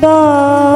봐.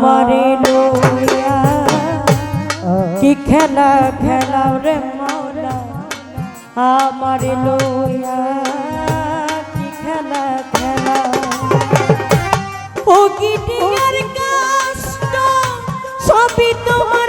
আমারে কি খেলা খেলাও রে মৌলা আমারে কি খেলা কষ্ট সবই তোমার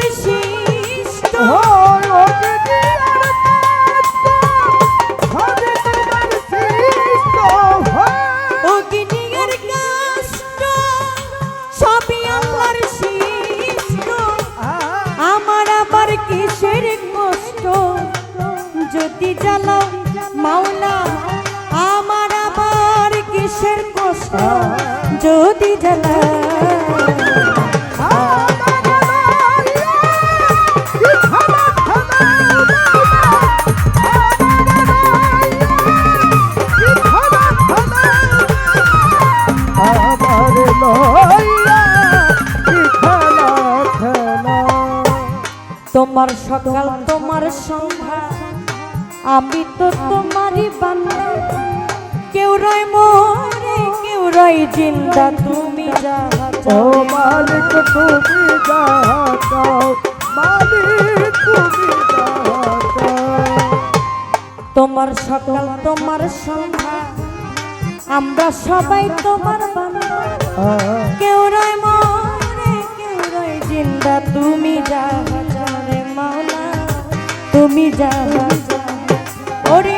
তোমার সকাল তোমার সন্ধ্যা আমি তো তোমারই বান্দা। কেউ রয় মরে কেউ রয় জিন্দা তুমি। ও মালিক তুমি যাহা চাও মালিক তুমি তোমার সকাল তোমার সন্ধ্যা আমরা সবাই তোমার বান্দা কেউ রয় মরে কেউ রয় জিন্দা তুমি যাহা চাও রে মাওলা তুমি যাহা চাও ওরে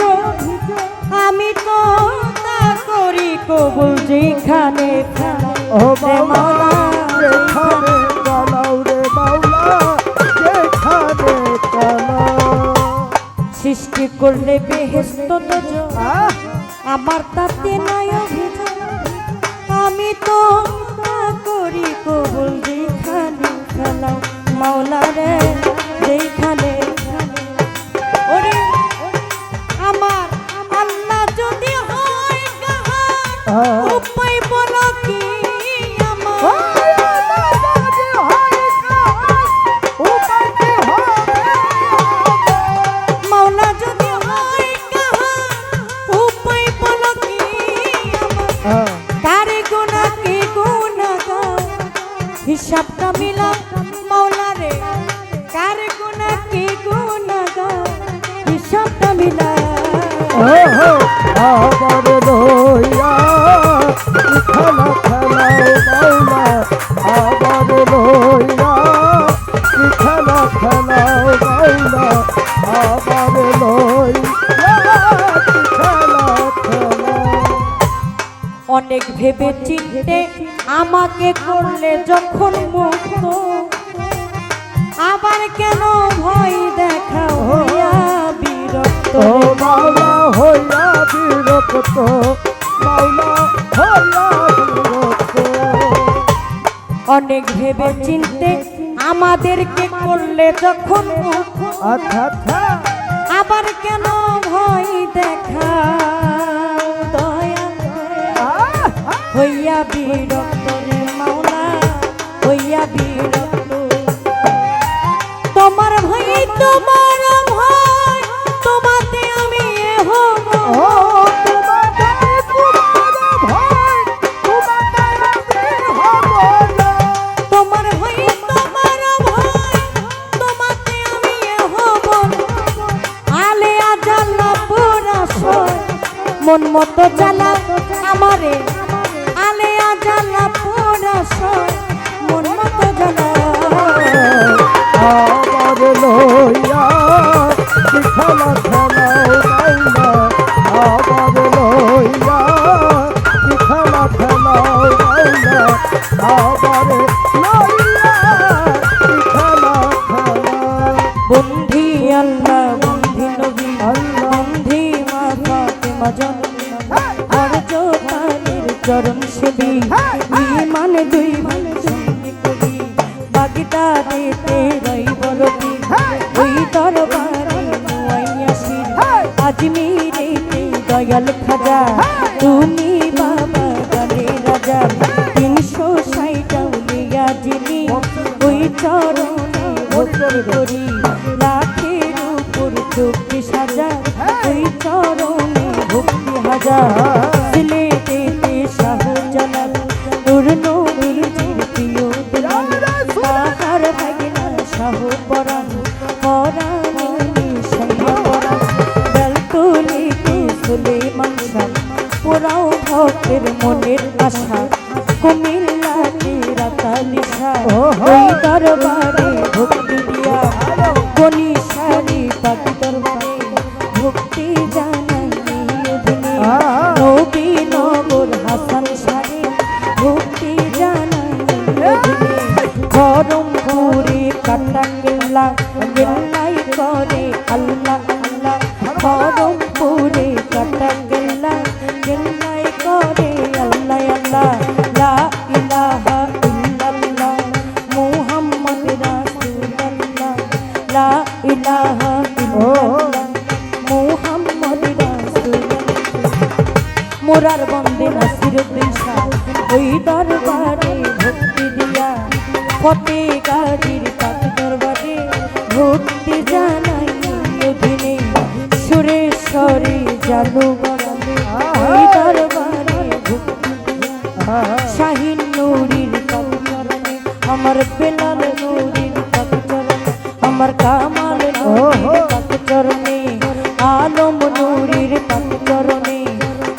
কবুল যেখানে ও মাওলা যেখানে চালাও রে মাওলা যেখানে চালাও সৃষ্টি করলে বেহেস্ত দোজ আমার তাতে নাই হিসাবটা মিলা মাওলা রে। কার গুণা, কি গুণা হিসাবটা মিলা আবার লইয়া খেলা খেলা মাওলা। অনেক ভেবে চিনতে আমাকে করলে যখন মুক্ত আবার কেন ভয় দেখা হইয়া বিরক্ত? মাওলা হইয়া বিরক্ত মাওলা হইয়া বিরক্ত। অনেক ভেবে চিনতে আমাদেরকে করলে যখন মুক্ত আচ্ছা আচ্ছা। আবার কেন ভয় দেখা বিরক্ত রে মাওলা হইয়া বিরক্ত। তোমার ভয় তোমার ভয় তোমাতে আমি হব তোমার না তোমার ভয় তোমাতে আমি হব আলে আজালা পুরা মন মতো জ্বালা আমারে। আজালা পুরা সয় করি লাখের উপর চোখে সাজা ওই চরণে ভক্তি হাজার। সিলেটেতে শাহ জালাল নূর নবীজির প্রিয় দুলাল তাহার ভাগিনা শাহ পরাণ পরাণী সাইয়া পরাণ। বেলতুলিতে সুলেমান শাহ পুরাও ভক্তের মনের আশা। কুমিল্লাতে রাতালিশা ওই দরবারে গেল্লা গেল্লাই করে, আল্লাহ আল্লাহ গরম করে কাটা গেল্লা, গেল্লাই করে, আল্লাহ আল্লাহ। লা ইলাহা ইল্লাল্লাহ, মুহাম্মদ রাসূলুল্লাহ। লা ইলাহা বরানে ওই দরবারে শাহিন নুরির পাক চরণে আমার বেলাল নুরির পাক চরণে আমার কামাল নুরির পাক চরণে আলম নুরির পাক চরণে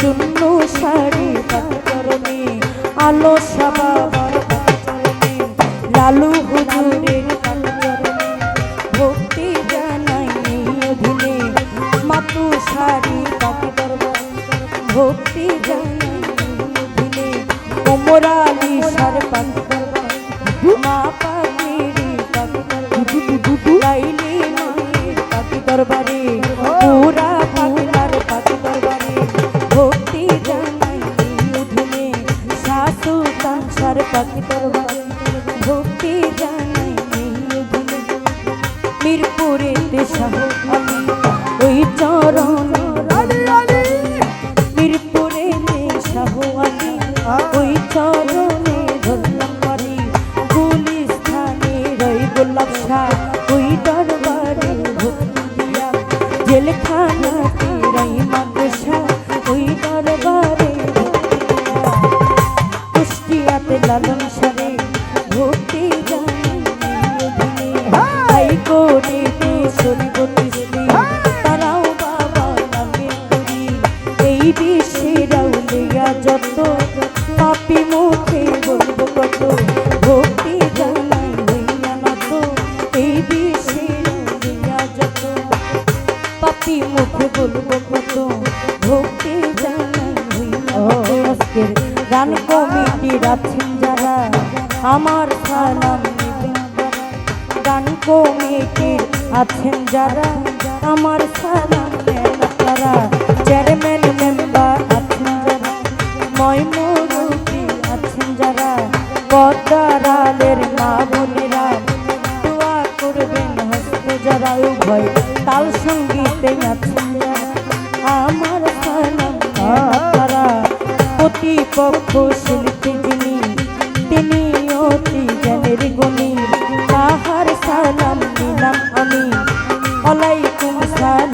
চুন্নু শাড়ি পাক আলো সাবাবার পাক লালু হুজুরের গোলাপ jarak.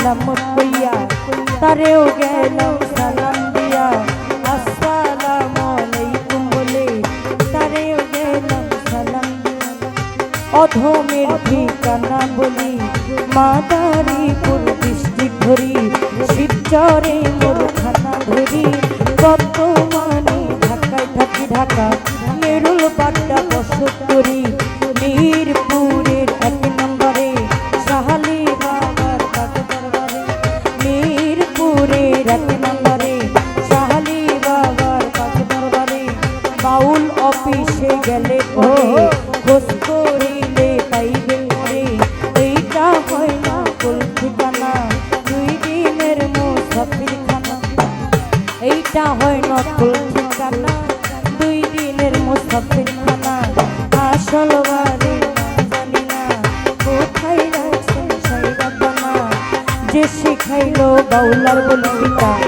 মেরামত কইয়া তারেও গেলাম সালাম দিয়া। আসসালাম আলাইকুম বলে তারেও গেলাম সালাম অধমের ঠিকানা বলি মাদারীপুর ডিস্ট্রিক্ট ধরি, শিবচরে মোর খানা ধরি, কত শিখাইলো বাউলার বলি পিতা